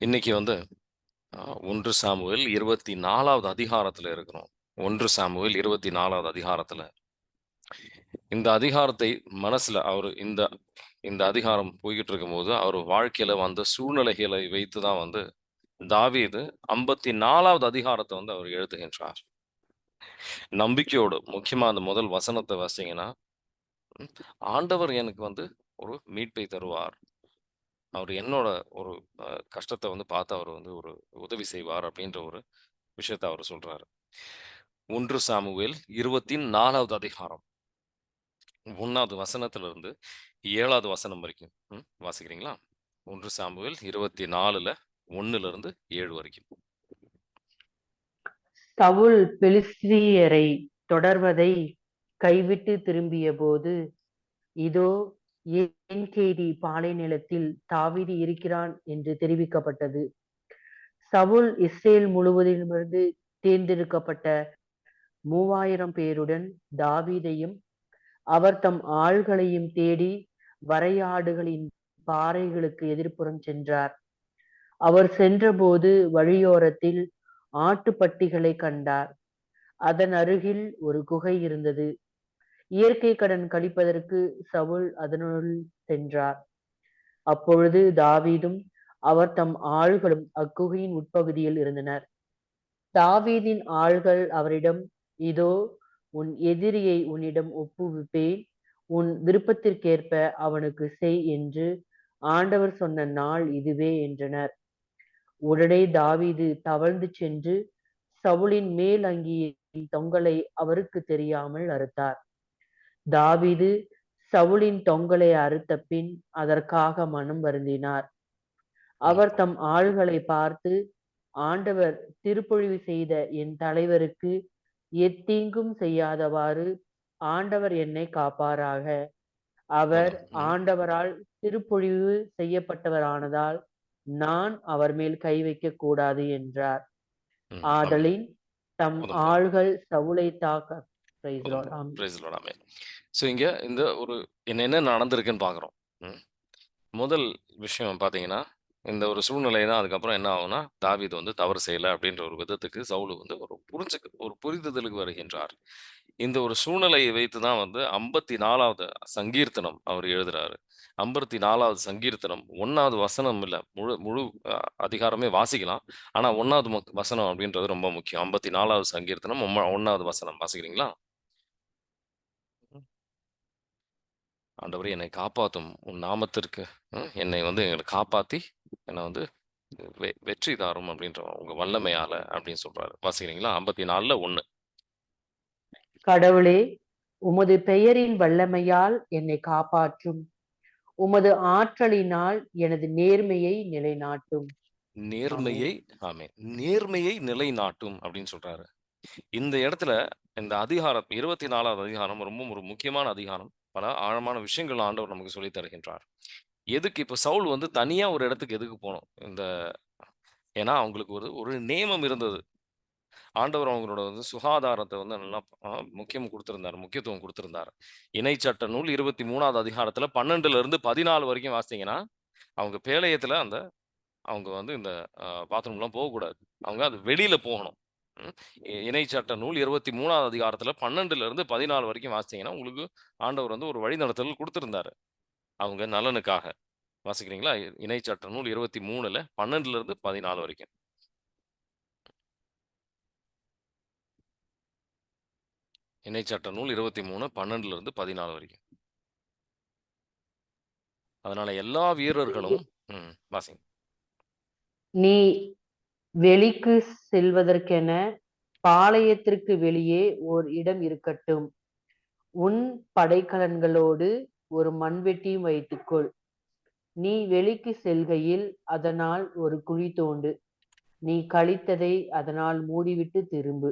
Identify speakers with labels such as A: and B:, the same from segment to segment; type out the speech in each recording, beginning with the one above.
A: இன்னைக்கு வந்து ஒன்று சாமுவில் இருபத்தி நாலாவது அதிகாரத்தில் இருக்கிறோம். ஒன்று சாமுவில் இருபத்தி நாலாவது அதிகாரத்தில் இந்த அதிகாரத்தை மனசில் அவர் இந்த இந்த அதிகாரம் போய்கிட்டு இருக்கும்போது அவர் வாழ்க்கையில் வந்த சூழ்நிலைகளை வைத்து தான் வந்து தாவீது ஐம்பத்தி நாலாவது அதிகாரத்தை வந்து அவர் எழுதுகின்றார். நம்பிக்கையோடு முக்கியமாக அந்த முதல் வசனத்தை வசிங்கன்னா ஆண்டவர் எனக்கு வந்து ஒரு மீட்பை தருவார். அவர் என்னோட ஒரு கஷ்டத்தை வந்து பார்த்து அவர் வந்து ஒரு உதவி செய்வார் அப்படின்ற ஒரு விஷயத்த அவர் சொல்றாரு. ஒன்று சாமுவேல் இருபத்தி நாலாவது அதிகாரம் ஒன்னாவது வசனத்துல இருந்து ஏழாவது வசனம் வரைக்கும் வாசிக்கிறீங்களா? ஒன்று சாம்புவேல் இருபத்தி நாலுல ஒண்ணுல இருந்து ஏழு வரைக்கும்.
B: சவுல் பெலிஸ்தியரை தொடர்வதை கைவிட்டு திரும்பிய போது இதோ என்கேடி பாலை நிலத்தில் தாவிதி இருக்கிறான் என்று தெரிவிக்கப்பட்டது. சவுல் இஸ்ரேல் முழுவதிலுமிருந்து தேர்ந்தெடுக்கப்பட்ட மூவாயிரம் பேருடன் தாவீதையும் அவர் தம் ஆள்களையும் தேடி வரையாடுகளின் பாறைகளுக்கு எதிர்ப்புறம் சென்றார். அவர் சென்றபோது வழியோரத்தில் ஆட்டுப்பட்டிகளை கண்டார். அதன் அருகில் ஒரு குகை இருந்தது. இயற்கை கடன் கழிப்பதற்கு சவுல் அதனுள் சென்றார். அப்பொழுது தாவீதும் அவர் தம் ஆள்களும் அக்குகையின் உட்பகுதியில் இருந்தனர். தாவீதின் ஆள்கள் அவரிடம் இதோ உன் எதிரியை உன்னிடம் ஒப்புவிப்பேன். உன் விருப்பத்திற்கேற்ப அவனுக்கு செய் என்று ஆண்டவர் சொன்ன நாள் இதுவே என்றனர். உடனே தாவீது தவழ்ந்து சென்று சவுளின் மேல் அங்கியின் தொங்கலை அவருக்கு தெரியாமல் அறுத்தார். தாவீது சவுலின் தொங்கலை அறுத்த பின் அதற்காக மனம் வருந்தினார் அவர் தம் ஆள்களை பார்த்து ஆண்டவர் திருப்பொழிவு செய்த என் தலைவருக்கு எத்தீங்கும் செய்யாதவாறு ஆண்டவர் என்னை காப்பாராக அவர். ஆண்டவரால் திருப்பொழிவு செய்யப்பட்டவரானதால் நான் அவர் மேல் கை வைக்க கூடாது என்றார். ஆதலின் தம். ஆள்கள் சவுலை தாக்க
A: ஸோ இங்கே இந்த ஒரு என்னென்ன நடந்திருக்குன்னு பார்க்குறோம். ம். முதல் விஷயம் பார்த்தீங்கன்னா, இந்த ஒரு சூழ்நிலை தான் அதுக்கப்புறம் என்ன ஆகும்னா, தாவீது வந்து தவறு செய்யலை அப்படின்ற ஒரு விதத்துக்கு சவுலு வந்து ஒரு புரிஞ்சு ஒரு புரிதலுக்கு வருகின்றார். இந்த ஒரு சூழ்நிலையை வைத்து தான் வந்து 54வது சங்கீர்த்தனம் அவர் எழுதுறாரு. 54வது சங்கீர்த்தனம் ஒன்றாவது வசனம் இல்லை முழு முழு அதிகாரமே வாசிக்கலாம். ஆனால் ஒன்றாவது வசனம் அப்படின்றது ரொம்ப முக்கியம். 54வது சங்கீர்த்தனம் ஒன்றாவது வசனம் வாசிக்கிறீங்களா? ஆண்டவரே என்னை காப்பாத்தும். உன் நாமத்திற்கு என்னை வந்து எங்கள காப்பாத்தி, என்ன வந்து வெ வெற்றி தாரும் அப்படின்ற உங்க வல்லமையால அப்படின்னு சொல்றாரு. வாசிக்கிறீங்களா? 54ல 1.
B: கடவுளே உமது பெயரின் வல்லமையால் என்னை காப்பாற்றும் உமது ஆற்றலினால் எனது நேர்மையை நிலைநாட்டும்.
A: நேர்மையை ஆமென். நேர்மையை நிலைநாட்டும் அப்படின்னு சொல்றாரு. இந்த இடத்துல இந்த அதிகாரம் 24வது அதிகாரம் ரொம்ப ஒரு முக்கியமான அதிகாரம். பல ஆழமான விஷயங்கள் ஆண்டவர் நமக்கு சொல்லித் தருகின்றார். எதுக்கு இப்போ சவுல் வந்து தனியாக ஒரு இடத்துக்கு எதுக்கு போகணும் இந்த ஏன்னா அவங்களுக்கு ஒரு ஒரு நியமம் இருந்தது. ஆண்டவர் அவங்களோட வந்து சுகாதாரத்தை வந்து நல்லா முக்கியம் கொடுத்துருந்தார் முக்கியத்துவம் கொடுத்துருந்தார் இணைச்சட்ட நூல் 23வது அதிகாரத்துல 12ல இருந்து 14 வரைக்கும் வாசித்தீங்கன்னா அவங்க பேழையத்துல அந்த அவங்க வந்து இந்த பாத்ரூம்லாம் போகக்கூடாது. அவங்க அது வெளியில போகணும். இணை சட்ட இணைச்சட்ட நூல் 23வது அதிகாரத்துல 12ல இருந்து 14 வரைக்கும் வாசிச்சீங்கன்னா, உங்களுக்கு ஆண்டவர் வந்து ஒரு வழிநடத்தல் குடுத்திருந்தாரு. அவங்க நலனுக்காக. வாசிக்கிறீங்களா? இணைச்சட்ட நூல் 23ல 12ல இருந்து 14 வரைக்கும். இணைச்சட்ட நூல் 23 12ல இருந்து 14 வரைக்கும். அதனால எல்லா வீரர்களும் ம். வாசிங்க.
B: நீ வெளிக்கு செல்வதற்கென பாளையத்திற்கு வெளியே ஓர் இடம் இருக்கட்டும். உன் படைக்கலன்களோடு ஒரு மண்வெட்டியும் வைத்துக்கொள். நீ வெளிக்கு செல்கையில் அதனால் ஒரு குழி தோண்டு. நீ கழித்ததை அதனால் மூடிவிட்டு திரும்பு.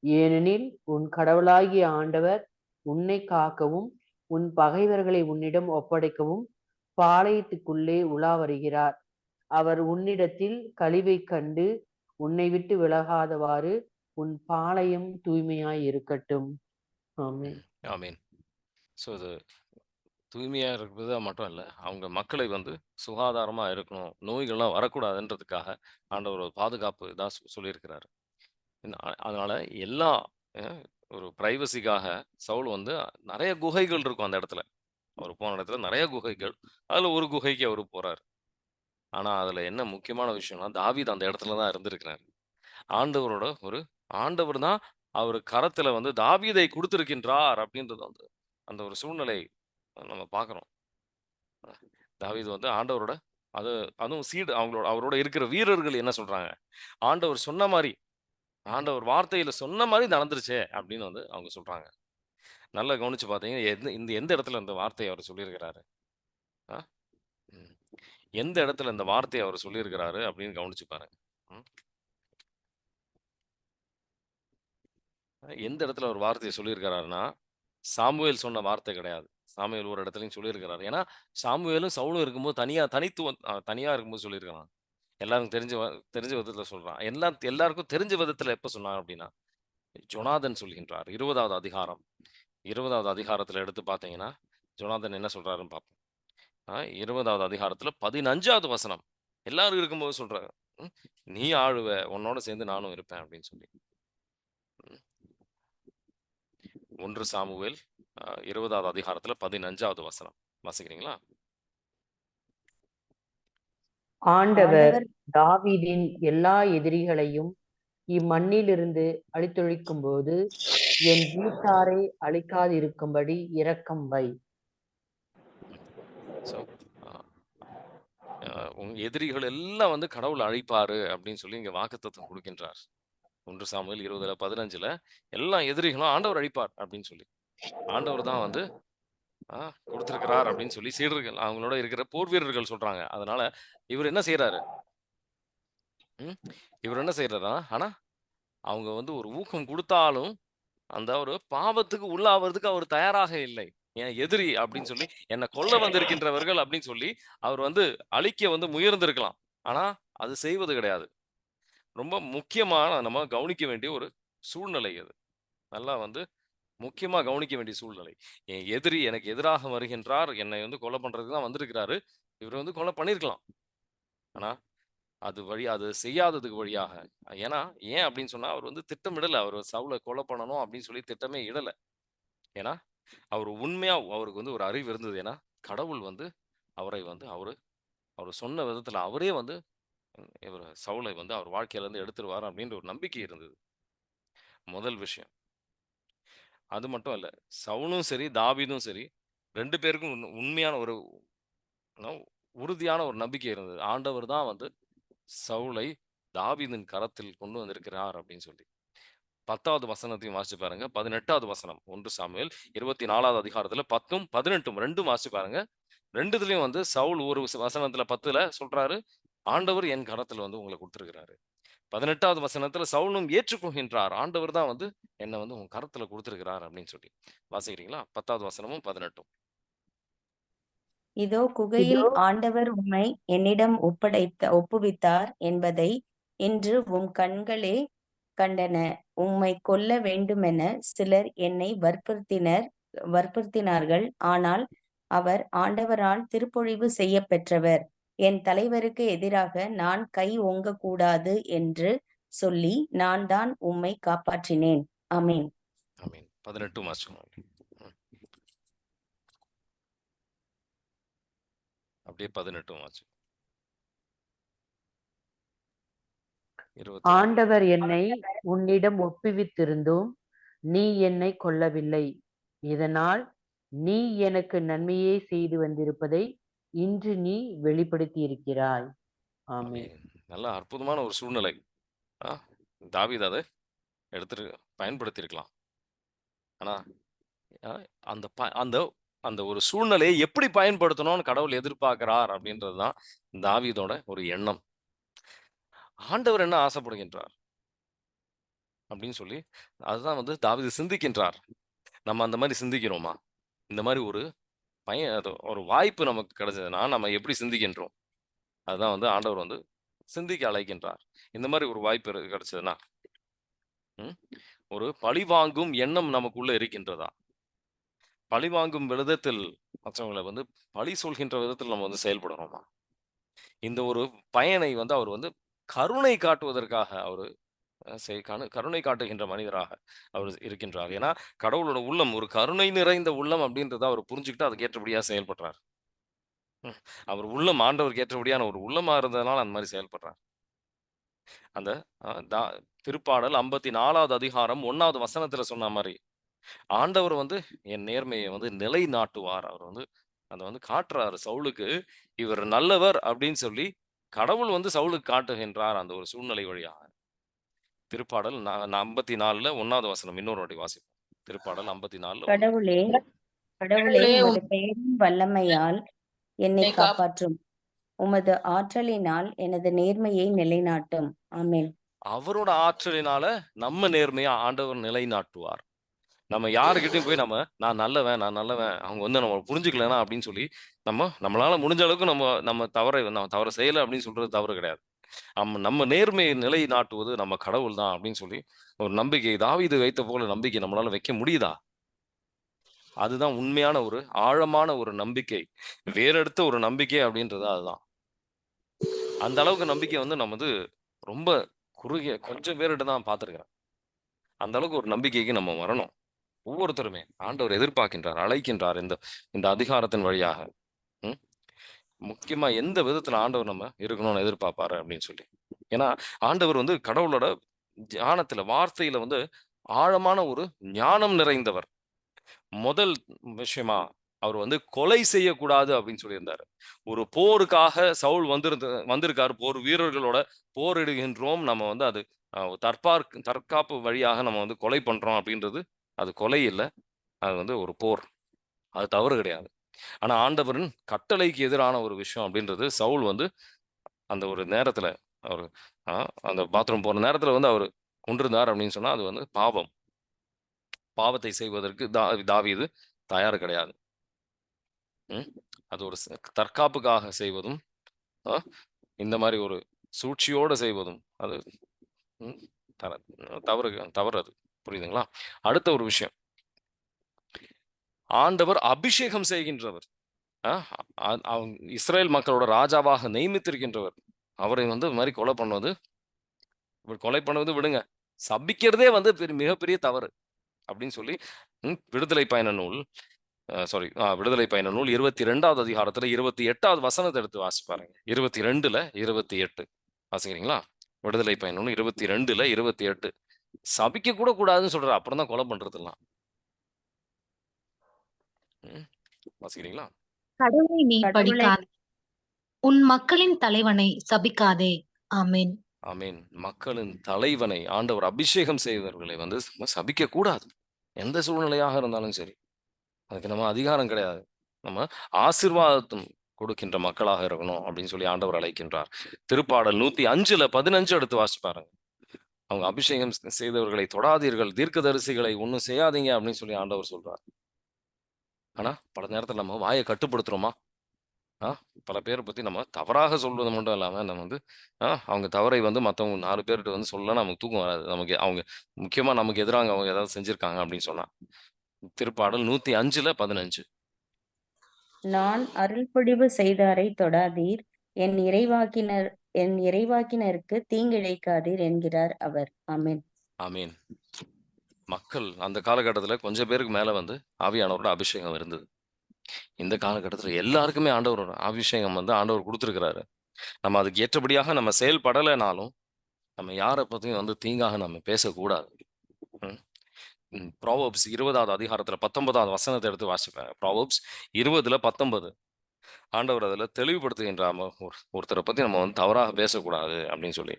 B: ஏனெனில் உன் கடவுளாகிய ஆண்டவர் உன்னை காக்கவும் உன் பகைவர்களை உன்னிடம் ஒப்படைக்கவும் பாளையத்துக்குள்ளே உலா வருகிறார். அவர் உன்னிடத்தில் கழிவை கண்டு உன்னை விட்டு விலகாதவாறு உன் பாளையம் தூய்மையாய் இருக்கட்டும் ஆமீன்
A: ஆமீன் ஸோ இது தூய்மையாக இருக்கிறது மட்டும் இல்லை அவங்க மக்களை வந்து சுகாதாரமாக இருக்கணும். நோய்கள்லாம் வரக்கூடாதுன்றதுக்காக ஆண்டவர் ஒரு பாதுகாப்பு தான் சொல்லியிருக்கிறாரு. அதனால் அதனால எல்லா ஒரு ப்ரைவசிக்காக சவுல் வந்து நிறைய குகைகள் இருக்கும் அந்த இடத்துல. அவர் போன இடத்துல நிறைய குகைகள். அதில் ஒரு குகைக்கு அவர் போகிறார் ஆனா, அதுல என்ன முக்கியமான விஷயம்னா, தாவீது அந்த இடத்துல தான் இருந்திருக்கிறார் ஆண்டவரோட ஒரு ஆண்டவர் தான் அவர் கரத்துல வந்து தாவீதை கொடுத்துருக்கின்றார் அப்படின்றது வந்து அந்த ஒரு சூழ்நிலை நம்ம பார்க்குறோம் தாவீது வந்து ஆண்டவரோட அது அதுவும் சீடு அவங்களோட அவரோட இருக்கிற வீரர்கள் என்ன சொல்றாங்க? ஆண்டவர் சொன்ன மாதிரி ஆண்டவர் வார்த்தையில சொன்ன மாதிரி நடந்துருச்சே! அப்படின்னு வந்து அவங்க சொல்றாங்க. நல்லா கவனிச்சு பார்த்தீங்கன்னா, எந்த இந்த எந்த இடத்துல இந்த வார்த்தையை அவர் சொல்லியிருக்கிறாரு? ஆ? எந்த இடத்துல இந்த வார்த்தையை அவர் சொல்லியிருக்கிறாரு அப்படின்னு கவனிச்சு பாருங்க. எந்த இடத்துல ஒரு வார்த்தையை சொல்லியிருக்கிறாருன்னா, சாமுவேல் சொன்ன வார்த்தை கிடையாது. சாமுவேல் ஒரு இடத்துலையும் சொல்லியிருக்கிறாரு. ஏன்னா, சாமுவேலும் சவுலும் இருக்கும்போது தனியா தனித்துவம் தனியாக தனியா இருக்கும்போது சொல்லியிருக்கிறான். எல்லாருக்கும் தெரிஞ்ச வ தெரிஞ்ச விதத்தில் சொல்கிறான் எல்லா எல்லாருக்கும் தெரிஞ்ச விதத்தில் எப்போ சொன்னான் அப்படின்னா, ஜொனாதன் சொல்கின்றார். 20வது அதிகாரம். இருபதாவது அதிகாரத்தில் எடுத்து பார்த்தீங்கன்னா, ஜொனாதன் என்ன சொல்கிறாருன்னு பார்ப்போம். ஆ 20வது அதிகாரத்துல 15வது வசனம். எல்லாரும் இருக்கும்போது சொல்றாரு. ம். "நீ ஆளுவ, உன்னோட சேர்ந்து நானும் இருப்பேன்" அப்படின்னு சொல்லி. 1 சாமுவேல் 20வது அதிகாரத்துல 15வது வசனம். வாசிக்கிறீங்களா?
B: ஆண்டவர் தாவீதின் எல்லா எதிரிகளையும் இம்மண்ணிலிருந்து அழித்தொழிக்கும்போது, என் வீட்டாரை அழிக்காதிருக்கும்படி இரக்கம் வை.
A: ஸோ, உங்க எதிரிகள் எல்லாம் வந்து கடவுள் அழைப்பாரு அப்படின்னு சொல்லி இங்க வாக்குத்தத்தம் கொடுக்கின்றார் ஒன்று சாமுவேல் 20ல 15ல எல்லா எதிரிகளும் ஆண்டவர் அழிப்பார் அப்படின்னு சொல்லி. ஆண்டவர் தான் வந்து ஆ குடுத்திருக்கிறார் அப்படின்னு சொல்லி சீடர்கள் அவங்களோட இருக்கிற போர் வீரர்கள் சொல்றாங்க. அதனால இவர் என்ன செய்யறாரு ம். இவர் என்ன செய்யறாரா ஆனா அவங்க வந்து ஒரு ஊக்கம் கொடுத்தாலும் அந்த ஒரு பாவத்துக்கு உள்ளாவறதுக்கு அவர் தயாராக இல்லை. என் எதிரி அப்படின்னு சொல்லி, என்ன கொல்ல வந்திருக்கின்றவர்கள் அப்படின்னு சொல்லி, அவர் வந்து அழிக்க வந்து முயர்ந்திருக்கலாம். ஆனா, அது செய்வது கிடையாது. ரொம்ப முக்கியமான நம்ம கவனிக்க வேண்டிய ஒரு சூழ்நிலை அது. நல்லா வந்து முக்கியமா கவனிக்க வேண்டிய சூழ்நிலை. என் எதிரி எனக்கு எதிராக வருகின்றார். என்னை வந்து கொலை பண்றதுக்கு தான் வந்திருக்கிறாரு. இவரு வந்து கொலை பண்ணியிருக்கலாம். ஆனா, அது வழி அது செய்யாததுக்கு வழியாக ஏன்னா, ஏன் அப்படின்னு சொன்னா, அவர் வந்து திட்டமிடல. அவரு சவுல கொலை பண்ணணும் அப்படின்னு சொல்லி திட்டமே இடல. ஏன்னா, அவரு உண்மையா அவருக்கு வந்து ஒரு அறிவு இருந்தது. ஏன்னா, கடவுள் வந்து அவரை வந்து அவரு அவரு சொன்ன விதத்துல அவரே வந்து இவர் சவுளை வந்து அவர் வாழ்க்கையில இருந்து அப்படின்ற ஒரு நம்பிக்கை இருந்தது. முதல் விஷயம். அது மட்டும் இல்லை சவுலும் சரி, தாவீதும் சரி ரெண்டு பேருக்கும் உண் உண்மையான ஒரு உறுதியான ஒரு நம்பிக்கை இருந்தது. ஆண்டவர் தான் வந்து சவுளை தாவீதின் கரத்தில் கொண்டு வந்திருக்கிறார் அப்படின்னு சொல்லி. 10வது வசனத்தையும் வாசிச்சு பாருங்க. 18வது வசனம் 1 சாமுவேல் 24வது அதிகாரத்துல 10ம், 18ம் 2ம் வாசிச்சு பாருங்க. 2துலயும் வந்து சவுல் ஒரு வச வசனத்துல 10ல சொல்றாரு, ஆண்டவர் என் கரத்துல வந்து உங்கள குடுத்திருக்கிறாரு. 18வது வசனத்துல சவுலும் ஏற்றுக்கொள்கின்றார். ஆண்டவர் தான் வந்து என்ன வந்து உன் கரத்துல குடுத்திருக்கிறார் அப்படின்னு சொல்லி. வாசிக்கிறீங்களா? 10வது வசனமும் 18ம்.
C: இதோ குகையில் ஆண்டவர் உம்மை என்னிடம் ஒப்படைத்த ஒப்புவித்தார் என்பதை இன்று உம் கண்களே கண்டன. உம்மை கொல்ல வேண்டுமென சிலர் என்னை வற்புறுத்தினர் வற்புறுத்தினார்கள். ஆனால் அவர் ஆண்டவரால் திருப்பொழிவு செய்ய பெற்றவர். என் தலைவருக்கு எதிராக நான் கை ஓங்கக் கூடாது என்று சொல்லி நான் தான் உம்மை காப்பாற்றினேன்.
A: அமீன் பதினெட்டு அப்படியே பதினெட்டு மாசம்
B: ஆண்டவர் என்னை உன்னிடம் ஒப்புவித்திருந்தும், நீ என்னைக் கொல்லவில்லை. இதனால் நீ எனக்கு நன்மையே செய்து வந்திருப்பதை இன்று நீ வெளிப்படுத்தியிருக்கிறாய். ஆமென்.
A: ஆமென். நல்ல அற்புதமான ஒரு சூழ்நிலை. தாவீது அத எடுத்துரு பயன்படுத்தியிருக்கலாம். ஆனா, அ அந்த ப அந்த அந்த ஒரு சூழ்நிலையை எப்படி பயன்படுத்தணும்னு கடவுள் எதிர்பார்க்கிறார் அப்படின்றது தான் தாவீதோட ஒரு எண்ணம். ஆண்டவர் என்ன ஆசைப்படுகின்றார்? அப்படின்னு சொல்லி, அதுதான் வந்து தாவிது சிந்திக்கின்றார். நம்ம அந்த மாதிரி சிந்திக்கிறோமா? இந்த மாதிரி ஒரு பையன் அது ஒரு வாய்ப்பு நமக்கு கிடைச்சதுன்னா, நம்ம எப்படி சிந்திக்கின்றோம்? அதுதான் வந்து ஆண்டவர் வந்து சிந்திக்க அழைக்கின்றார். இந்த மாதிரி ஒரு வாய்ப்பு கிடைச்சதுன்னா, ம். ஒரு பழிவாங்கும் எண்ணம் நமக்குள்ள இருக்கின்றதா? பழிவாங்கும் விதத்தில் மற்றவங்களை வந்து பழி சொல்கின்ற விதத்தில் நம்ம வந்து செயல்படுறோமா இந்த ஒரு பயனை வந்து அவர் வந்து கருணை காட்டுவதற்காக அவர் கணு- கருணை காட்டுகின்ற மனிதராக அவர் இருக்கின்றார். ஏன்னா கடவுளோட உள்ளம் ஒரு கருணை நிறைந்த உள்ளம் அப்படின்றத அவர் புரிஞ்சுக்கிட்டு அதுக்கு ஏற்றபடியாக செயல்படுறார். ம். அவர் உள்ளம் ஆண்டவருக்கு ஏற்றபடியான ஒரு உள்ளமா இருந்ததுனால அந்த மாதிரி செயல்படுறார். அந்த தா- திருப்பாடல் ஐம்பத்தி நாலாவது அதிகாரம் ஒன்னாவது வசனத்துல சொன்ன மாதிரி ஆண்டவர் வந்து என் நேர்மையை வந்து நிலைநாட்டுவார். அவர் வந்து அதை வந்து காட்டுறாரு. சவுளுக்கு இவர் நல்லவர் அப்படின்னு சொல்லி கடவுள் வந்து சவுலுக்கு காட்டுகின்றார் அந்த ஒரு சூழ்நிலை வழியாக. திருப்பாடல் ஐம்பத்தி நாலுல ஒன்னாவது வசனம் இன்னொரு வாட்டி வாசிப்போம். திருப்பாடல் ஐம்பத்தி நாலுல.
C: கடவுளே கடவுளே பெயரின் வல்லமையால் என்னை
D: என்னை காப்~
C: காப்பாற்றும். உமது ஆற்றலினால் எனது நேர்மையை நிலைநாட்டும். ஆமென்.
A: அவரோட ஆற்றலினால நம்ம நேர்மையா ஆண்டவர் நிலைநாட்டுவார். நம்ம யாருக்கிட்டையும் போய் நம்ம நான் நல்லவன் நான் நல்லவன் அவங்க வந்து நம்ம புரிஞ்சுக்கலனா? அப்படின்னு சொல்லி நம்ம நம்மளால முடிஞ்ச அளவுக்கு நம்ம நம்ம தவறை நம்ம தவறை செய்யலை அப்படின்னு சொல்றது தவறு கிடையாது. நம்ம நம்ம நேர்மையை நிலைநாட்டுவது நம்ம கடவுள் தான் அப்படின்னு சொல்லி ஒரு நம்பிக்கை தாவீது வைத்த போல நம்பிக்கை நம்மளால வைக்க முடியுதா? அதுதான் உண்மையான ஒரு ஆழமான ஒரு நம்பிக்கை. வேறெடுத்த ஒரு நம்பிக்கை அப்படின்றது அதுதான். அந்த அளவுக்கு நம்பிக்கை வந்து நம்ம வந்து ரொம்ப குறுகிய கொஞ்சம் பேர்கிட்ட தான் பார்த்துருக்கிறேன். அந்த அளவுக்கு ஒரு நம்பிக்கைக்கு நம்ம வரணும். ஒவ்வொருத்தருமே ஆண்டவர் எதிர்பார்க்கின்றார் அழைக்கின்றார் இந்த இந்த அதிகாரத்தின் வழியாக. ம்? முக்கியமா எந்த விதத்துல ஆண்டவர் நம்ம இருக்கணும்னு எதிர்பார்ப்பாரு அப்படின்னு சொல்லி. ஏன்னா ஆண்டவர் வந்து கடவுளோட ஞானத்துல வார்த்தையில வந்து ஆழமான ஒரு ஞானம் நிறைந்தவர். முதல் விஷயமா அவர் வந்து கொலை செய்யக்கூடாது அப்படின்னு சொல்லியிருந்தாரு. ஒரு போருக்காக சவுல் வந்திருந்த வந்திருக்காரு போர் வீரர்களோட போரிடுகின்றோம். நம்ம வந்து அது தற்பார் தற்காப்பு வழியாக நம்ம வந்து கொலை பண்றோம் அப்படின்றது அது கொலை இல்லை அது வந்து ஒரு போர். அது தவறு கிடையாது. ஆனால் ஆண்டவரின் கட்டளைக்கு எதிரான ஒரு விஷயம் அப்படின்றது சவுல் வந்து அந்த ஒரு நேரத்தில் அவர் அந்த பாத்ரூம் போற நேரத்தில் வந்து அவர் கொண்டிருந்தார் அப்படின்னு சொன்னால் அது வந்து பாவம். பாவத்தை செய்வதற்கு தா தாவியது தயார் கிடையாது. ம்? அது ஒரு தற்காப்புக்காக செய்வதும் இந்த மாதிரி ஒரு சூழ்ச்சியோடு செய்வதும் அது ம், தவறு தவறு அது. புரியுதுங்களா? அடுத்த ஒரு விஷயம். ஆண்டவர் அபிஷேகம் செய்கின்றவர். ஆ, அவங்க இஸ்ரேல் மக்களோட ராஜாவாக நியமித்திருக்கின்றவர். அவரை வந்து இது மாதிரி கொலை பண்ணுவது இப்படி கொலை பண்ணுவது விடுங்க. சபிக்கிறதே வந்து பெரிய மிகப்பெரிய தவறு அப்படின்னு சொல்லி விடுதலை பயண நூல் சாரி விடுதலை பயண நூல் இருபத்தி ரெண்டாவது அதிகாரத்துல இருபத்தி எட்டாவது வசனத்தை எடுத்து வாசிப்பாருங்க இருபத்தி ரெண்டுல இருபத்தி எட்டு வாசிக்கிறீங்களா? விடுதலை பயண நூல் இருபத்தி ரெண்டுல இருபத்தி எட்டு சபிக்க கூட கூடாதுன்னு சொல்ற அப்புறம் தான் கொலை பண்றதெல்லாம். வாசிக்கிறீங்களா?
E: கடவுளை நீ படிக்காதே உன் மக்களின் தலைவனை சபிக்காதே. ஆமென்.
A: ஆமீன். மக்களின் தலைவனை ஆண்டவர் அபிஷேகம் செய்தவர்களை வந்து சபிக்க கூடாது எந்த சூழ்நிலையாக இருந்தாலும் சரி. அதுக்கு நம்ம அதிகாரம் கிடையாது. நம்ம ஆசிர்வாதத்தும் கொடுக்கின்ற மக்களாக இருக்கணும் அப்படின்னு சொல்லி ஆண்டவர் அழைக்கின்றார். திருப்பாடல் நூத்தி அஞ்சுல பதினஞ்சு எடுத்து வாசிச்சு பாருங்க அவங்க அபிஷேகம் செய்தவர்களை தொடாதீர்கள். தீர்க்கதரிசிகளை ஒன்றும் செய்யாதீங்க அப்படின்னு சொல்லி ஆண்டவர் சொல்றார். ஆனா பல நேரத்துல நம்ம வாயை கட்டுப்படுத்துறோமா? ஆ பல பேரை பத்தி நம்ம தவறாக சொல்வது மட்டும் இல்லாம நம்ம வந்து ஆ அவங்க தவறை வந்து மத்தவங்க நாலு பேர்கிட்ட வந்து சொல்ல நமக்கு தூக்கம் வராது. நமக்கு அவங்க முக்கியமா நமக்கு எதிராக அவங்க ஏதாவது செஞ்சிருக்காங்க அப்படின்னு சொன்னா. திருப்பாடல் நூத்தி அஞ்சுல பதினஞ்சு.
C: நான் அருள்பொழிவு செய்தாரை தொடாதீர். என் இறைவாக்கினர் என் இறைவாக்கினருக்கு தீங்கிழைக்காதீர் என்கிறார் அவர். அமீன்
A: அமீன் மக்கள் அந்த காலகட்டத்துல கொஞ்சம் பேருக்கு மேல வந்து ஆவியானவரோட அபிஷேகம் இருந்தது. இந்த காலகட்டத்துல எல்லாருக்குமே ஆண்டவரோட அபிஷேகம் வந்து ஆண்டவர் கொடுத்துருக்கிறாரு. நம்ம அதுக்கு ஏற்றபடியாக நம்ம செயல்படலைனாலும் நம்ம யாரை பத்தியும் வந்து தீங்காக நம்ம பேசக்கூடாது. ப்ராவப்ஸ் இருபதாவது அதிகாரத்துல பத்தொன்பதாவது வசனத்தை எடுத்து வாசிப்பேன். ப்ராவப்ஸ் இருபதுல பத்தொன்பது. ஆண்டவர் அதுல தெளிவுபடுத்துகின்ற ஒரு ஒருத்தரை பத்தி நம்ம வந்து தவறாக பேசக்கூடாது அப்படின்னு சொல்லி.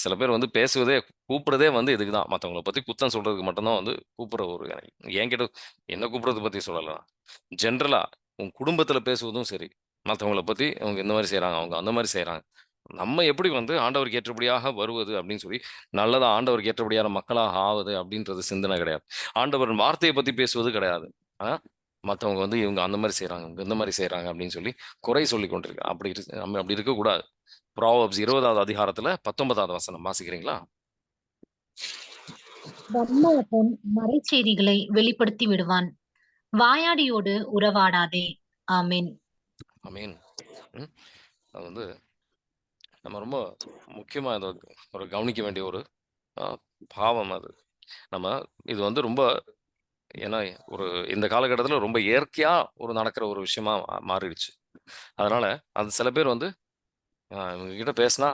A: சில பேர் வந்து பேசுவதே கூப்பிடுறதே வந்து இதுக்கு தான் மற்றவங்களை பத்தி குத்தம் சொல்றதுக்கு மட்டும்தான் வந்து கூப்பிட்ற ஒரு என்கிட்ட என்ன கூப்பிடுறத பத்தி சொல்லலாம் ஜென்ரலா உன் குடும்பத்துல பேசுவதும் சரி. மற்றவங்கள பத்தி அவங்க இந்த மாதிரி செய்கிறாங்க அவங்க அந்த மாதிரி செய்கிறாங்க நம்ம எப்படி வந்து ஆண்டவருக்கு ஏற்றபடியாக வருவது அப்படின்னு சொல்லி நல்லதா ஆண்டவருக்கு ஏற்றபடியான மக்களாக ஆவது அப்படின்றது சிந்தனை கிடையாது. ஆண்டவரின் வார்த்தையை பத்தி பேசுவது கிடையாது. ஆ மற்றவங்க வந்து இவங்க அந்த மாதிரி செய்றாங்க இவங்க இந்த மாதிரி செய்றாங்க அப்படின்னு சொல்லி குறை சொல்லி கொண்டிருக்கு. அப்படி நம்ம அப்படி இருக்கக்கூடாது ப்ராவப்ஸ் இருபதாவது அதிகாரத்துல பத்தொன்பதாவது வசனம் வாசிக்கிறீங்களா?
E: வல்லவன் மறைச்செய்திகளை வெளிப்படுத்தி விடுவான். வாயாடியோடு உறவாடாதே. ஆமென்.
A: அமீன் ம். அது வந்து நம்ம ரொம்ப முக்கியமா இத ஒரு கவனிக்க வேண்டிய ஒரு பாவம் அது. நம்ம இது வந்து ரொம்ப ஏன்னா ஒரு இந்த காலகட்டத்தில் ரொம்ப இயற்கையாக ஒரு நடக்கிற ஒரு விஷயமா மாறிடுச்சு. அதனால அது சில பேர் வந்து இவங்ககிட்ட இவங்க கிட்ட பேசினா,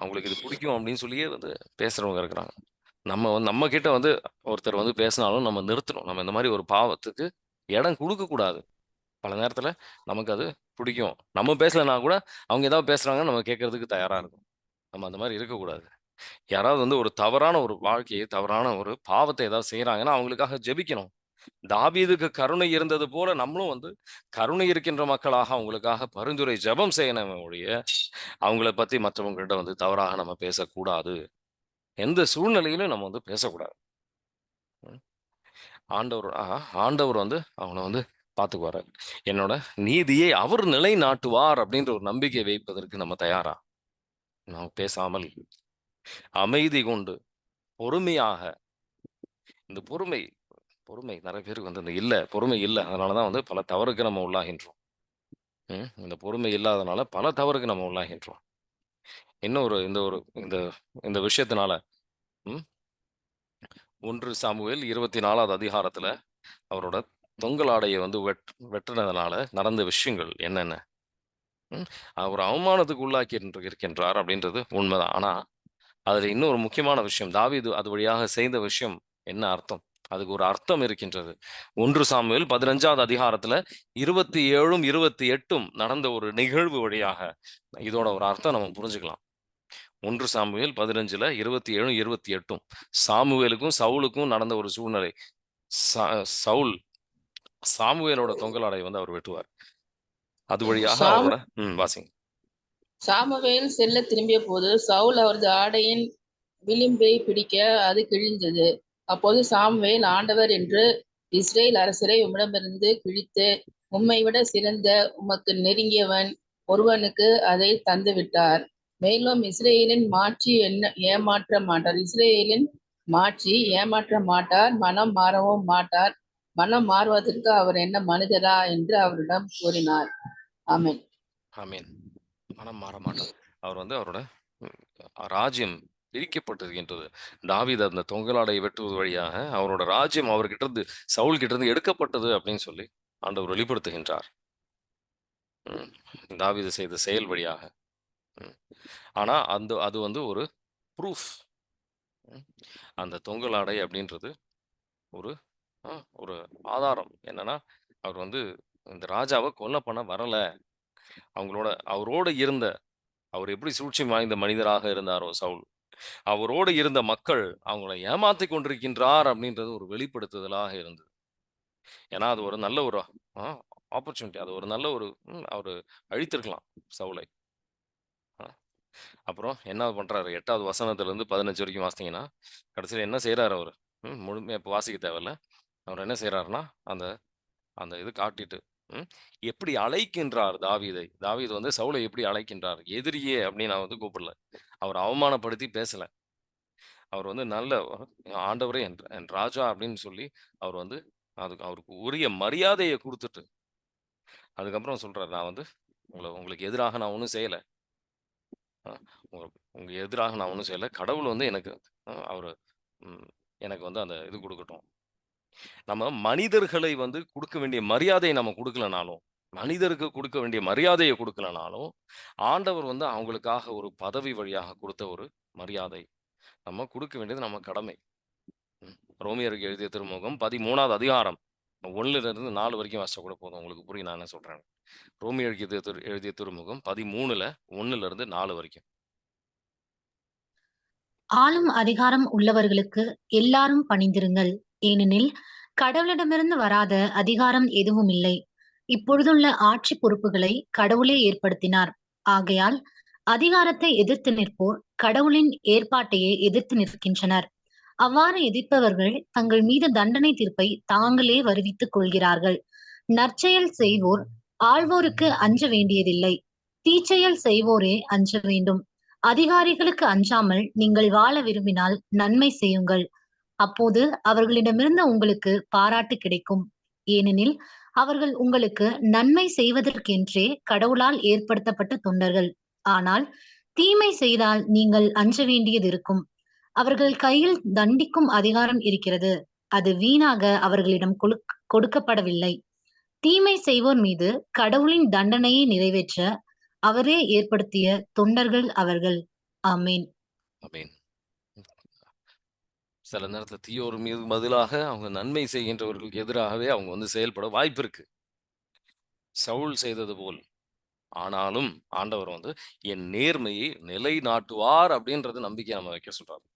A: அவங்களுக்கு இது பிடிக்கும் அப்படின்னு சொல்லியே வந்து பேசுறவங்க இருக்கிறாங்க. நம்ம வந்து நம்ம கிட்ட வந்து ஒருத்தர் வந்து பேசினாலும் நம்ம நிறுத்தணும். நம்ம இந்த மாதிரி ஒரு பாவத்துக்கு இடம் கொடுக்கக்கூடாது பல நேரத்தில் நமக்கு அது பிடிக்கும். நம்ம பேசலைன்னா கூட அவங்க ஏதாவது பேசுறாங்கன்னு நம்ம கேட்கறதுக்கு தயாரா இருக்கும் நம்ம அந்த மாதிரி இருக்கக்கூடாது. யாராவது வந்து ஒரு தவறான ஒரு வாழ்க்கையை, தவறான ஒரு பாவத்தை ஏதாவது செய்யறாங்கன்னா அவங்களுக்காக ஜெபிக்கணும். தாபீதுக்கு கருணை இருந்தது போல நம்மளும் வந்து கருணை இருக்கின்ற மக்களாக அவங்களுக்காக பரிந்துரை ஜெபம் செய்யணும் ஒழிய, அவங்கள பத்தி மற்றவங்ககிட்ட வந்து தவறாக நம்ம பேசக்கூடாது. எந்த சூழ்நிலையிலும் நம்ம வந்து பேசக்கூடாது. ஆண்டவர் ஆண்டவர் வந்து அவன வந்து பார்த்துக்குவாரு. என்னோட நீதியை அவர் நிலை நாட்டுவார் அப்படின்ற ஒரு நம்பிக்கை வைப்பதற்கு நம்ம தயாரா? நாம் பேசாமல், அமைதி கொண்டு, பொறுமையாக இந்த பொறுமை பொறுமை நிறைய பேருக்கு வந்து இந்த இல்ல, பொறுமை இல்லை அதனால தான் வந்து பல தவறுக்கு நம்ம உள்ளாகின்றோம். இந்த பொறுமை இல்லாதனால பல தவறுக்கு நம்ம உள்ளாகின்றோம். இன்னொரு இந்த ஒரு இந்த இந்த விஷயத்தினால ஒன்று சாமுவேல் இருபத்தி நாலாவது அதிகாரத்துல அவரோட தொங்கல் வந்து வெட் வெட்டினதுனால நடந்த விஷயங்கள் என்னென்ன? அவர் அவமானத்துக்கு உள்ளாக்கி இருக்கின்றார் அப்படின்றது உண்மைதான். ஆனா, அதில இன்னொரு முக்கியமான விஷயம். தாவீது அது வழியாக செய்த விஷயம் என்ன அர்த்தம்? அதுக்கு ஒரு அர்த்தம் இருக்கின்றது. 1 சாமுவேல் 15வது அதிகாரத்தில 27ம், 28ம் நடந்த ஒரு நிகழ்வு வழியாக இதோட ஒரு அர்த்தம் நம்ம புரிஞ்சுக்கலாம். 1 சாமுவேல் 15ல 27ம், 28ம் சாமுவேலுக்கும், சவுலுக்கும் நடந்த ஒரு சூழ்நிலை. சவுல் சாமுவேலோட தொங்கலாடை வந்து அவர் வெட்டுவார். அது வழியாக அவரோட ம் வாசிங்க.
D: சாமுவேல் செல்லத் திரும்பியபோது, சவுல் அவரது ஆடையின் விளிம்பை பிடிக்க அது கிழிந்தது. அப்போது சாமுவேல், ஆண்டவர் என்று இஸ்ரேல் அரசரை உம்மிடமிருந்து கிழித்து, உம்மை விட சிறந்த உமக்கு நெருங்கியவன் ஒருவனுக்கு அதை தந்துவிட்டார். மேலும் இஸ்ரேலின் மாற்றி என்ன ஏமாற்ற மாட்டார். இஸ்ரேலின் மாற்றி ஏமாற்ற மாட்டார். மனம் மாறவும் மாட்டார். மனம் மாறுவதற்கு அவர் என்ன மனிதரா? என்று அவரிடம் கூறினார். ஆமீன்
A: ஆமீன் மனம் மாற மாட்டார். அவர் வந்து அவரோட ராஜ்யம் பிரிக்கப்பட்டிருக்கின்றது. தாவித அந்த தொங்கலாடை வெட்டுவது வழியாக அவரோட ராஜ்யம் அவர்கிட்ட இருந்து சவுல் கிட்ட இருந்து எடுக்கப்பட்டது அப்படின்னு சொல்லி ஆண்டவர் வெளிப்படுத்துகின்றார். ம். செய்த செயல் வழியாக. ம். ஆனா அந்த அது வந்து ஒரு ப்ரூஃப். ம். அந்த தொங்கலாடை அப்படின்றது ஒரு ஒரு ஆதாரம். என்னன்னா, அவர் வந்து இந்த ராஜாவை கொல்ல பண்ண வரல. அவங்களோட அவரோடு இருந்த அவர் எப்படி சூழ்ச்சி வாய்ந்த மனிதராக இருந்தாரோ சவுல், அவரோடு இருந்த மக்கள் அவங்கள ஏமாத்திக் கொண்டிருக்கின்றார் அப்படின்றது ஒரு வெளிப்படுத்துதலாக இருந்தது. ஏன்னா, அது ஒரு நல்ல ஒரு ஆப்பர்ச்சுனிட்டி. அது ஒரு நல்ல ஒரு அவர் அழித்திருக்கலாம் சவுளை அப்புறம் என்ன பண்றாரு? எட்டாவது வசனத்திலிருந்து 15 வரைக்கும் வாசித்தீங்கன்னா, கடைசியில் என்ன செய்றாரு அவர் ம் முழுமையா இப்போ வாசிக்க தேவையில்ல. அவர் என்ன செய்கிறாருன்னா அந்த அந்த இது காட்டிட்டு, எப்படி அழைக்கின்றார் தாவீதை. தாவிது வந்து சவுலை எப்படி அழைக்கின்றார்? எதிரியே அப்படின்னு நான் வந்து கூப்பிடல. அவர் அவமானப்படுத்தி பேசல. அவர் வந்து நல்ல ஆண்டவரே என் என் ராஜா அப்படின்னு சொல்லி அவர் வந்து அதுக்கு அவருக்கு உரிய மரியாதையை கொடுத்துட்டு அதுக்கப்புறம் சொல்றாரு, நான் வந்து உங்களை உங்களுக்கு எதிராக நான் ஒன்றும் செய்யலை உங்க எதிராக நான் ஒன்றும் செய்யலை கடவுள் வந்து எனக்கு அவர் எனக்கு வந்து அந்த இது கொடுக்கட்டும் நம்ம மனிதர்களை வந்து குடுக்க வேண்டிய மரியாதையை நம்ம குடுக்கலனாலும், மனிதருக்கு கொடுக்க வேண்டிய மரியாதையை கொடுக்கலனாலும் ஆண்டவர் வந்து அவங்களுக்காக ஒரு பதவி வழியாக கொடுத்த ஒரு மரியாதை. நம்ம குடுக்க வேண்டியது நம்ம கடமை. ரோமியருக்கு எழுதிய திருமுகம் 13வது அதிகாரம் 1லிருந்து 4 வரைக்கும் வாசிச்சா கூட போதும். உங்களுக்கு புரியும் நான் என்ன சொல்றேன் ரோமியருக்கு எழுதிய திரு எழுதிய திருமுகம் 13ல 1லிருந்து 4 வரைக்கும்.
E: ஆளும் அதிகாரம் உள்ளவர்களுக்கு எல்லாரும் பணிந்திருங்கள். ஏனெனில் கடவுளிடமிருந்து வராத அதிகாரம் எதுவும் இல்லை. இப்பொழுதுள்ள ஆட்சி பொறுப்புகளை கடவுளே ஏற்படுத்தினார். ஆகையால் அதிகாரத்தை எதிர்த்து நிற்போர் கடவுளின் ஏற்பாட்டையே எதிர்த்து நிற்கின்றனர். அவ்வாறு எதிர்ப்பவர்கள் தங்கள் மீது தண்டனை தீர்ப்பை தாங்களே வருவித்துக் கொள்கிறார்கள். நற்செயல் செய்வோர் ஆழ்வோருக்கு அஞ்ச வேண்டியதில்லை. தீச்செயல் செய்வோரே அஞ்ச வேண்டும். அதிகாரிகளுக்கு அஞ்சாமல் நீங்கள் வாழ விரும்பினால் நன்மை செய்யுங்கள். அப்போது அவர்களிடமிருந்து உங்களுக்கு பாராட்டு கிடைக்கும். ஏனெனில் அவர்கள் உங்களுக்கு நன்மை செய்வதற்கென்றே கடவுளால் ஏற்படுத்தப்பட்ட தொண்டர்கள். ஆனால் தீமை செய்தால் நீங்கள் அஞ்ச வேண்டியது இருக்கும். அவர்கள் கையில் தண்டிக்கும் அதிகாரம் இருக்கிறது. அது வீணாக அவர்களிடம் கொடுக்கப்படவில்லை. தீமை செய்வோர் மீது கடவுளின் தண்டனையை நிறைவேற்ற அவரே ஏற்படுத்திய தொண்டர்கள் அவர்கள். ஆமேன்.
A: அமீன் சில நேரத்தில் தீயோர் மீது பதிலாக அவங்க நன்மை செய்கின்றவர்களுக்கு எதிராகவே அவங்க வந்து செயல்பட வாய்ப்பு இருக்கு. சவுல் செய்தது போல். ஆனாலும் ஆண்டவர் வந்து என் நேர்மையை நிலைநாட்டுவார் அப்படின்றது நம்பிக்கை நம்ம வைக்க சொல்றாரு.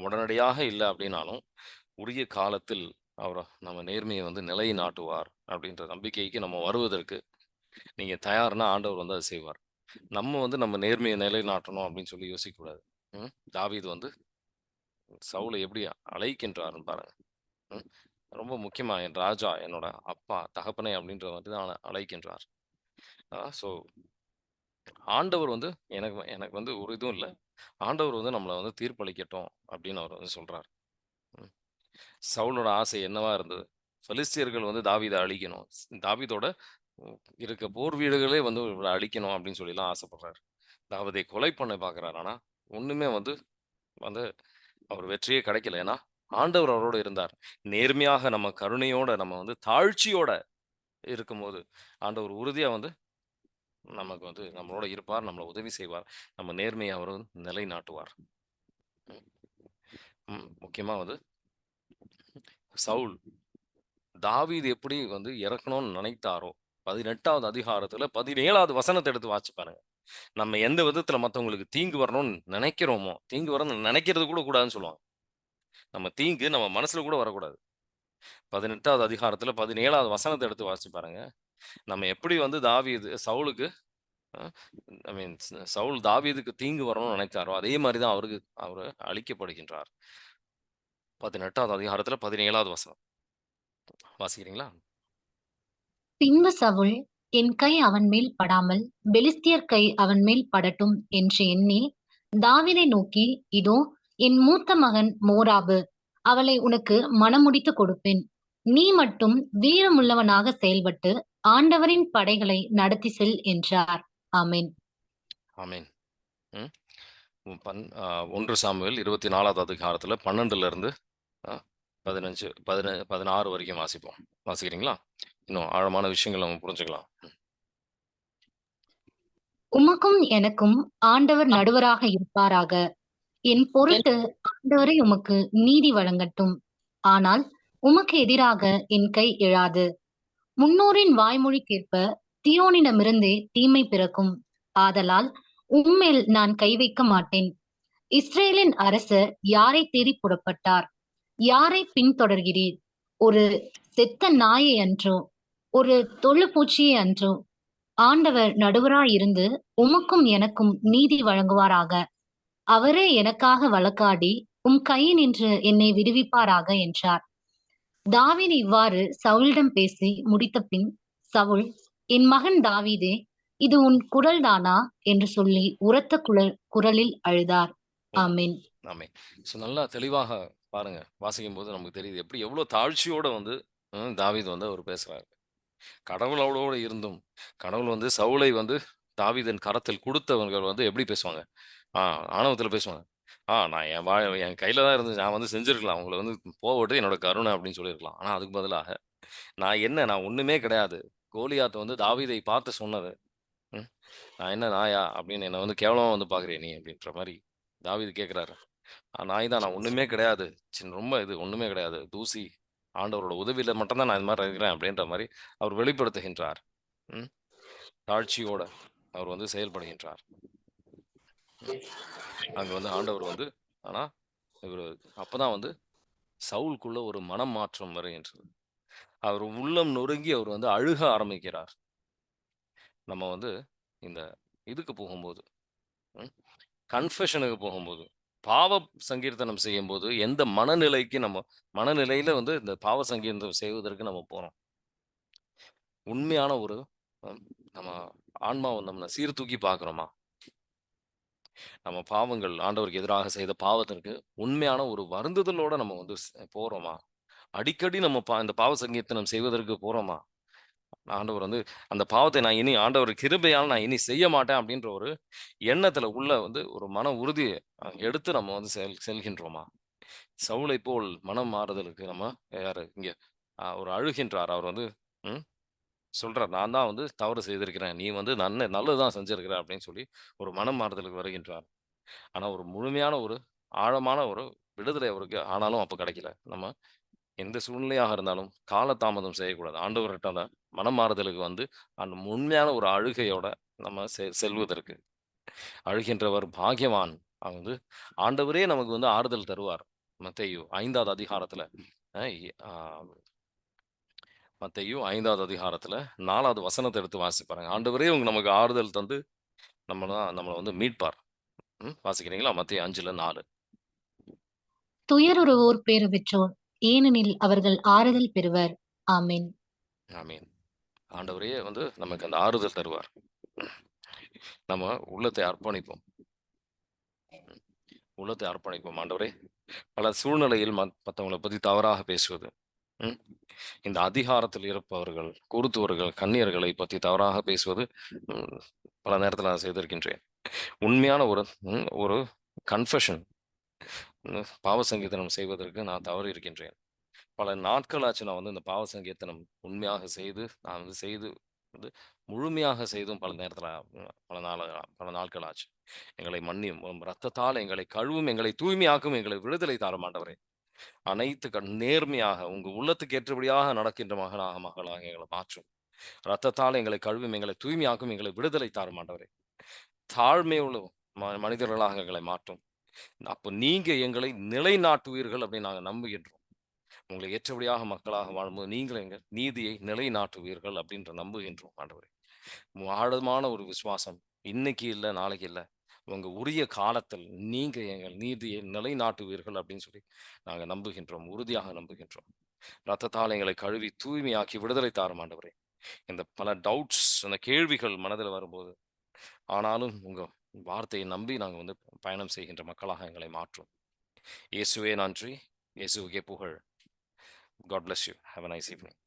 A: உடனடியாக இல்லை அப்படின்னாலும் உரிய காலத்தில் அவர் நம்ம நேர்மையை வந்து நிலைநாட்டுவார் அப்படின்ற நம்பிக்கைக்கு நம்ம வருவதற்கு நீங்க தயார்னா ஆண்டவர் வந்து அதை செய்வார். நம்ம வந்து நம்ம நேர்மையை நிலைநாட்டணும் அப்படின்னு சொல்லி யோசிக்கக்கூடாது. ம்? தாவீது வந்து சவுலை எப்படி அழைக்கின்றாருன்னு பாருங்க. ரொம்ப முக்கியமா என் ராஜா என்னோட அப்பா தகப்பனை அப்படின்ற வந்து தான் அழைக்கின்றார். ஸோ ஆண்டவர் வந்து எனக்கு எனக்கு வந்து ஒரு இதுவும் இல்லை. ஆண்டவர் வந்து நம்மளை வந்து தீர்ப்பளிக்கட்டும் அப்படின்னு அவர் வந்து சொல்றார். சவுளோட சவுலோட ஆசை என்னவா இருந்தது? பலிஸ்தியர்கள் வந்து தாவிதை அழிக்கணும். தாவிதோட இருக்க போர் வீடுகளே வந்து அழிக்கணும் அப்படின்னு சொல்லிலாம் ஆசைப்படுறாரு. தாவதை கொலை பண்ண பார்க்குறாரு ஆனா ஒண்ணுமே வந்து வந்து அவர் வெற்றியே கிடைக்கல. ஏன்னா ஆண்டவர் அவரோட இருந்தார். நேர்மையாக நம்ம கருணையோட நம்ம வந்து தாழ்ச்சியோட இருக்கும்போது ஆண்டவர் உறுதியா வந்து நமக்கு வந்து நம்மளோட இருப்பார் நம்மளை உதவி செய்வார். நம்ம நேர்மையை அவர் நிலைநாட்டுவார். முக்கியமாக முக்கியமா வந்து சவுல் தாவீது எப்படி வந்து இறக்கணும்னு நினைத்தாரோ பதினெட்டாவது அதிகாரத்துல பதினேழாவது வசனத்தை எடுத்து வாச்சு பாருங்க. நம்ம எந்த விதத்துல மத்தவங்களுக்கு தீங்கு வரணும்னு நினைக்கிறோமோ தீங்கு வரணும்னு நினைக்கிறது கூட கூடாதுன்னு சொல்லுவாங்க. நம்ம தீங்கு நம்ம மனசுல கூட வரக்கூடாது. பதினெட்டாவது அதிகாரத்துல பதினேழாவது வசனத்தை எடுத்து வாசிச்சு பாருங்க. நம்ம எப்படி வந்து தாவீது சவுலுக்கு ஐ மீன் சவுல் தாவீதுக்கு தீங்கு வரணும்னு நினைத்தாரோ அதே மாதிரி தான் அவருக்கு அவர் அழிக்கப்படுகின்றார். பதினெட்டாவது அதிகாரத்துல பதினேழாவது வசனம். வாசிக்கிறீங்களா?
E: பின்பு சவுல் என் கை அவன் மேல் படாமல் பெலிஸ்தியர் கை அவன் மேல் படட்டும் என்று எண்ணி தாவினை நோக்கி இதோ என் மூத்த மகன் மோராபு அவளை உனக்கு மனமுடித்து கொடுப்பேன். நீ மட்டும் வீரமுள்ளவனாக செயல்பட்டு ஆண்டவரின் படைகளை நடத்தி செல் என்றார். ஆமென்.
A: ஆமீன். பன் ஒன்று சாமுவேல் இருபத்தி நாலாவது அதிகாரத்துல பன்னெண்டுல இருந்து பதினஞ்சு பதின பதினாறு வரைக்கும் வாசிப்போம். வாசிக்கிறீங்களா? இன்னும் ஆழமான விஷயங்கள் நம்ம புரிஞ்சுக்கலாம்.
E: உமக்கும் எனக்கும் ஆண்டவர் நடுவராக இருப்பாராக. என் பொருட்டு ஆண்டவரை உமக்கு நீதி வழங்கட்டும். ஆனால் உமக்கு எதிராக என் கை எழாது. முன்னோரின் வாய்மொழிக்கேற்ப தியோனிடமிருந்தே தீமை பிறக்கும். ஆதலால் உம்மேல் நான் கை வைக்க மாட்டேன். இஸ்ரேலின் அரசர் யாரை தேடி புறப்பட்டார்? யாரை பின்தொடர்கிறீர்? ஒரு செத்த நாயை அன்றோ? ஒரு தொழுப்பூச்சியை அன்றோ ஆண்டவர் நடுவராயிருந்து உமக்கும் எனக்கும் நீதி வழங்குவாராக. அவரே எனக்காக வழக்காடி உம் கையினின்று என்னை விடுவிப்பாராக என்றார். தாவீது இவ்வாறு சவுலிடம் பேசி முடித்த பின் சவுல் என் மகன் தாவீதே இது உன் குரல்தானா? என்று சொல்லி உரத்த குரல் குரலில் அழுதார். ஆமென்.
A: ஆமே ஸோ நல்லா தெளிவாக பாருங்க. வாசிக்கும் போது நமக்கு தெரியுது எப்படி எவ்வளவு தாழ்ச்சியோட வந்து தாவீது வந்து அவர் பேசுறாரு. கடவுள் அவளோட இருந்தும் கடவுள் வந்து சவுலை வந்து தாவிதன் கரத்தில் கொடுத்தவர்கள் வந்து எப்படி பேசுவாங்க? ஆ ஆணவத்தில் பேசுவாங்க. ஆ நான் என் வா என் கையில தான் இருந்து நான் வந்து செஞ்சிருக்கலாம். அவங்களை வந்து போகட்டு என்னோட கருணை அப்படின்னு சொல்லியிருக்கலாம். ஆனால் அதுக்கு பதிலாக நான் என்ன நான் ஒன்றுமே கிடையாது. கோலியாத்தை வந்து தாவீதை பார்த்து சொன்னது. ம், நான் என்ன நாயா அப்படின்னு என்னை வந்து கேவலமாக வந்து பார்க்குறேன் நீ அப்படின்ற மாதிரி தாவீது கேட்குறாரு நாய் தான் நான் ஒன்றுமே கிடையாது. சின்ன ரொம்ப இது ஒன்றுமே கிடையாது. தூசி ஆண்டவரோட உதவியில மட்டும்தான் நான் இது மாதிரி இருக்கிறேன் அப்படின்ற மாதிரி அவர் வெளிப்படுத்துகின்றார். ம்? தாழ்ச்சியோட அவர் வந்து செயல்படுகின்றார். அங்கே அங்க வந்து ஆண்டவர் வந்து ஆனா இவர் அப்பதான் வந்து சவுலுக்குள்ள ஒரு மனம் மாற்றம் வருகின்றது. அவர் உள்ளம் நொறுங்கி அவர் வந்து அழுக ஆரம்பிக்கிறார். நம்ம வந்து இந்த இதுக்கு போகும்போது கன்ஃபெஷனுக்கு போகும்போது பாவ சங்கீர்த்தனம் செய்யும்போது எந்த மனநிலைக்கு நம்ம மனநிலையில வந்து இந்த பாவ சங்கீர்த்தனம் செய்வதற்கு நம்ம போறோம். உண்மையான ஒரு நம்ம ஆன்மாவை நம்ம சீர்தூக்கி பார்க்குறோமா? நம்ம பாவங்கள் ஆண்டவருக்கு எதிராக செய்த பாவத்திற்கு உண்மையான ஒரு வருந்துதலோட நம்ம வந்து போறோமா? அடிக்கடி நம்ம பா இந்த பாவ சங்கீர்த்தனம் செய்வதற்கு போறோமா? ஆண்டவர் வந்து அந்த பாவத்தை நான் இனி ஆண்டவர் கிருபையால் நான் இனி செய்ய மாட்டேன் அப்படின்ற ஒரு எண்ணத்துல உள்ள வந்து ஒரு மன உறுதியை எடுத்து நம்ம வந்து செல் செல்கின்றோமா? சவுளை போல் மனம் மாறுதலுக்கு நம்ம யாரு? இங்க அவர் ஒரு அழுகின்றார். அவர் வந்து ம்? சொல்றார் நான் தான் வந்து தவறு செய்திருக்கிறேன். நீ வந்து நல்ல நல்லதுதான் செஞ்சிருக்கிற அப்படின்னு சொல்லி ஒரு மனம் மாறுதலுக்கு வருகின்றார். ஆனா ஒரு முழுமையான ஒரு ஆழமான ஒரு விடுதலை அவருக்கு ஆனாலும் அப்ப கிடைக்கல. நம்ம எந்த சூழ்நிலையாக இருந்தாலும் காலதாமதம் செய்யக்கூடாது. ஆண்டவர்கிட்ட அந்த மனம் மாறுதலுக்கு வந்து அந்த உண்மையான ஒரு அழுகையோட நம்ம செ செல்வதற்கு. அழுகின்றவர் பாகியவான் அவன் வந்து ஆண்டவரே நமக்கு வந்து ஆறுதல் தருவார். மத்தையோ ஐந்தாவது அதிகாரத்துல மத்தையோ ஐந்தாவது அதிகாரத்துல நாலாவது வசனத்தை எடுத்து வாசிப்பாருங்க ஆண்டவரே உங்க நமக்கு ஆறுதல் தந்து நம்ம நம்மளை வந்து மீட்பார். வாசிக்கிறீங்களா? மத்திய அஞ்சுல நாலு.
E: துயருறுவோர் பேறு பெற்றோர். ஏனெனில் அவர்கள் ஆறுதல் பெறுவர். ஆமீன்.
A: ஆமீன். ஆண்டவரே வந்து நமக்கு அந்த ஆறுதல் தருவார். நம்ம உள்ளத்தை அர்ப்பணிப்போம். உள்ளத்தை அர்ப்பணிப்போம். ஆண்டவரே பல சூழ்நிலையில் மத்- மத்தவங்களை பத்தி தவறாக பேசுவது இந்த அதிகாரத்தில் இருப்பவர்கள் குருத்துவர்கள் கன்னியர்களை பற்றி தவறாக பேசுவது பல நேரத்தில் நான் செய்திருக்கின்றேன். உண்மையான ஒரு ஒரு கன்ஃபெஷன் பாவ செய்வதற்கு நான் தவறு இருக்கின்றேன். பல நாட்களாச்சு நான் வந்து இந்த பாவ சங்கீர்த்தனம் உண்மையாக செய்து நான் வந்து செய்து வந்து முழுமையாக செய்தும் பல நேரத்தில் பல நாள் பல நாட்கள் ஆச்சு எங்களை மன்னியும் ரத்தத்தால் எங்களை கழுவும் எங்களை தூய்மையாக்கும் எங்களை விடுதலை தார மாட்டவரே அனைத்து கண் நேர்மையாக உங்க உள்ளத்துக்கு ஏற்றபடியாக நடக்கின்ற மகனாக மகளாக எங்களை மாற்றும். ரத்தத்தால் எங்களை கழுவும் எங்களை தூய்மையாக்கும் எங்களை விடுதலை தார மாட்டவரே தாழ்மையுள்ள ம- மனிதர்களாக எங்களை மாற்றும். அப்போ நீங்க எங்களை நிலைநாட்டுவீர்கள் அப்படின்னு நாங்கள் நம்புகின்றோம். உங்களை ஏற்றபடியாக மக்களாக வாழும்போது நீங்கள் எங்கள் நீதியை நிலைநாட்டுவீர்கள் அப்படின்ற நம்புகின்றோம் ஆண்டவரே. ஆழமான ஒரு விசுவாசம் இன்னைக்கு இல்லை நாளைக்கு இல்லை. உங்க உரிய காலத்தில் நீங்க எங்கள் நீதியை நிலைநாட்டுவீர்கள் அப்படின்னு சொல்லி நாங்கள் நம்புகின்றோம் உறுதியாக நம்புகின்றோம். ரத்தத்தால் எங்களை கழுவி தூய்மையாக்கி விடுதலை தாரும் ஆண்டவரே. இந்த பல டவுட்ஸ் அந்த கேள்விகள் மனதில் வரும்போது ஆனாலும் உங்க வார்த்தையை நம்பி நாங்கள் வந்து பயணம் செய்கின்ற மக்களாக எங்களை மாற்றும். இயேசுவே நன்றி. இயேசுவுக்கே புகழ். God bless you have a nice evening